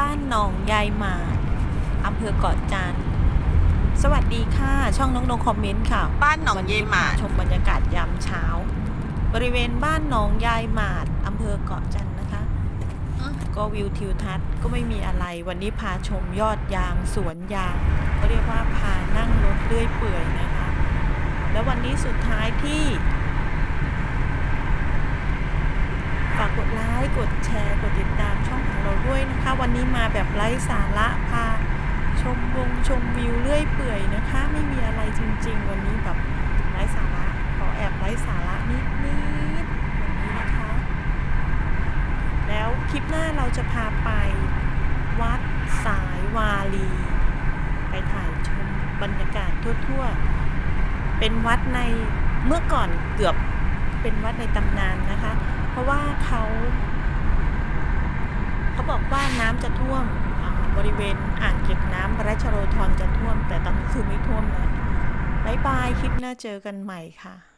บ้านหนองยายหมาดอำเภอเกาะจันทร์สวัสดีค่ะ ช่องน้องนงคอมเมนต์ค่ะ บ้านหนองเยายหมาดชมบรรยากาศยามเช้า บริเวณบ้านหนองยายหมาดอำเภอเกาะจันทร์นะคะ ก็วิวทิวทัศน์ก็ไม่มีอะไร วันนี้พาชมยอดยางสวนยางก็เรียกว่าพานั่งรถเลื่อยเปื่อยนะคะ แล้ววันนี้สุดท้ายที่ฝากกดไลค์ กดแชร์ กดติดตามช่องของเราด้วยนะคะ วันนี้มาแบบไร้สาระพาชมวงชมวิวเลื่อยเปื่อยนะคะ ไม่มีอะไรจริง ๆ วันนี้แบบไร้สาระขอแอบไร้สาระนิดๆวันนี้นะคะ แล้วคลิปหน้าเราจะพาไปวัดสายวาลี ไปถ่ายชมบรรยากาศทั่วๆ เป็นวัดในเมื่อก่อนเกือบเป็นวัดในตำนานนะคะ เพราะว่าเขา น้ำน้ำจะท่วมบริเวณอ่างเก็บน้ำพระชโรธรจะท่วม แต่ตอนนี้คือไม่ท่วมแล้วบายบายคลิปหน้าเจอกันใหม่ค่ะ